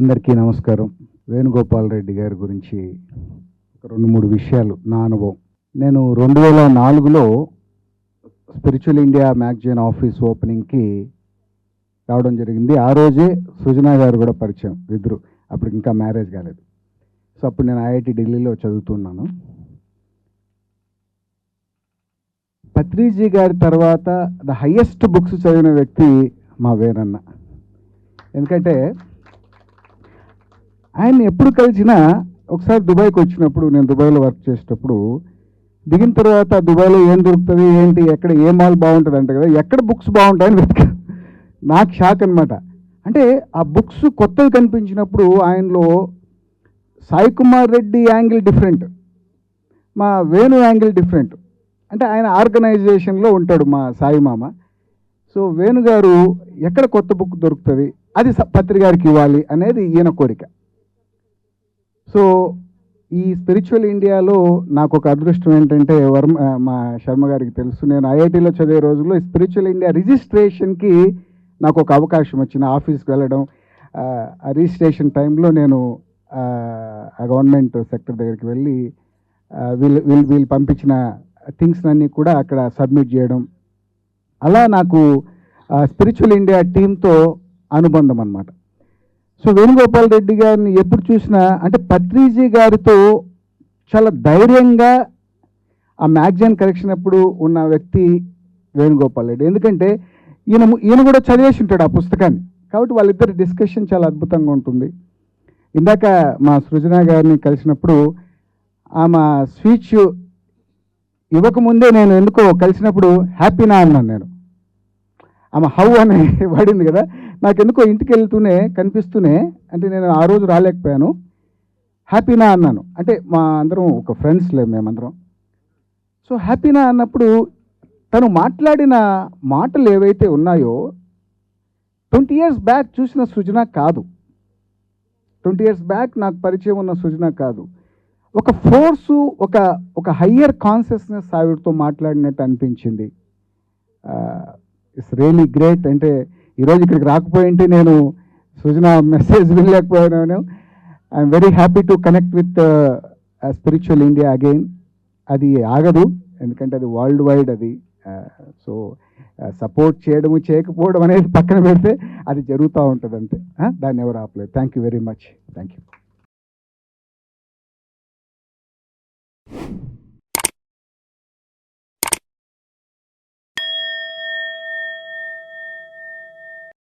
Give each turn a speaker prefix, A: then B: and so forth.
A: అందరికీ నమస్కారం. వేణుగోపాల్ రెడ్డి గారి గురించి ఒక రెండు మూడు విషయాలు నా అనుభవం. నేను రెండు వేల నాలుగులో స్పిరిచువల్ ఇండియా మ్యాగజైన్ ఆఫీస్ ఓపెనింగ్కి రావడం జరిగింది. ఆ రోజే సుజనా గారు కూడా పరిచయం ఇద్దరు. అప్పుడు ఇంకా మ్యారేజ్ కాలేదు. సో అప్పుడు నేను ఐఐటి ఢిల్లీలో చదువుతున్నాను. పత్రిజీ గారి తర్వాత ద హయ్యెస్ట్ బుక్స్ చదివిన వ్యక్తి మా వేరన్న ఎందుకంటే ఆయన ఎప్పుడు కలిసినా ఒకసారి దుబాయ్కి వచ్చినప్పుడు నేను దుబాయ్లో వర్క్ చేసేటప్పుడు దిగిన తర్వాత దుబాయ్లో ఏం దొరుకుతుంది ఏంటి ఎక్కడ ఏ మాల్ బాగుంటుంది అంట కదా ఎక్కడ బుక్స్ బాగుంటాయని వెతక. నాకు షాక్ అనమాట అంటే ఆ బుక్స్ కొత్తవి కనిపించినప్పుడు ఆయనలో సాయి కుమార్ రెడ్డి యాంగిల్ డిఫరెంట్ మా వేణు యాంగిల్ డిఫరెంట్. అంటే ఆయన ఆర్గనైజేషన్లో ఉంటాడు మా సాయి మామ. సో వేణుగారు ఎక్కడ కొత్త బుక్ దొరుకుతుంది అది స- పత్రికారికి ఇవ్వాలి అనేది ఈయన కోరిక. సో ఈ స్పిరిచువల్ ఇండియాలో నాకు ఒక అదృష్టం ఏంటంటే వర్మ మా శర్మ గారికి తెలుసు. నేను ఐఐటీలో చదివే రోజుల్లో ఈ స్పిరిచువల్ ఇండియా రిజిస్ట్రేషన్కి నాకు ఒక అవకాశం వచ్చింది. ఆఫీస్కి వెళ్ళడం రిజిస్ట్రేషన్ టైంలో నేను ఆ, గవర్నమెంట్ సెక్టర్ దగ్గరికి వెళ్ళి వీళ్ళు వీళ్ళు వీళ్ళు పంపించిన థింగ్స్ అన్నీ కూడా అక్కడ సబ్మిట్ చేయడం. అలా నాకు స్పిరిచువల్ ఇండియా టీంతో అనుబంధం అనమాట సో వేణుగోపాల్ రెడ్డి గారిని ఎప్పుడు చూసినా అంటే పత్రిజీ గారితో చాలా ధైర్యంగా ఆ మ్యాగజైన్ కరెక్షన్ అప్పుడు ఉన్న వ్యక్తి వేణుగోపాల్ రెడ్డి. ఎందుకంటే ఈయన ఈయన కూడా చదివేసి ఉంటాడు ఆ పుస్తకాన్ని. కాబట్టి వాళ్ళిద్దరి డిస్కషన్ చాలా అద్భుతంగా ఉంటుంది. ఇందాక మా సృజన గారిని కలిసినప్పుడు ఆమె స్పీచ్ ఇవ్వకముందే నేను ఎందుకో కలిసినప్పుడు హ్యాపీనా అన్నాను నేను. ఆమె హౌ అని పడింది కదా. నాకు ఎందుకో ఇంటికి వెళ్తూనే కనిపిస్తూనే అంటే నేను ఆ రోజు రాలేకపోయాను. హ్యాపీనా అన్నాను. అంటే మా అందరం ఒక ఫ్రెండ్స్లే మేమందరం. సో హ్యాపీనా అన్నప్పుడు తను మాట్లాడిన మాటలు ఏవైతే ఉన్నాయో ట్వంటీ ఇయర్స్ బ్యాక్ చూసిన సృజన కాదు. ట్వంటీ ఇయర్స్ బ్యాక్ నాకు పరిచయం ఉన్న సృజన కాదు. ఒక ఫోర్సు ఒక ఒక హయ్యర్ కాన్షియస్నెస్ ఆవిడతో మాట్లాడినట్టు అనిపించింది. ఇట్స్ రియలీ గ్రేట్ అంటే ఈరోజు ఇక్కడికి రాకపోయింటే నేను Srujana message వినలేకపోయాను. I'm very happy to connect with spiritual India again అది ఆగదు ఎందుకంటే అది వరల్డ్ వైడ్ అది. Uh, సో సపోర్ట్ uh, చేయడము చేయకపోవడం అనేది పక్కన పెడితే అది జరుగుతూ ఉంటుంది అంతే uh, దాన్ని ఎవరు ఆపలేదు. Thank you very much thank you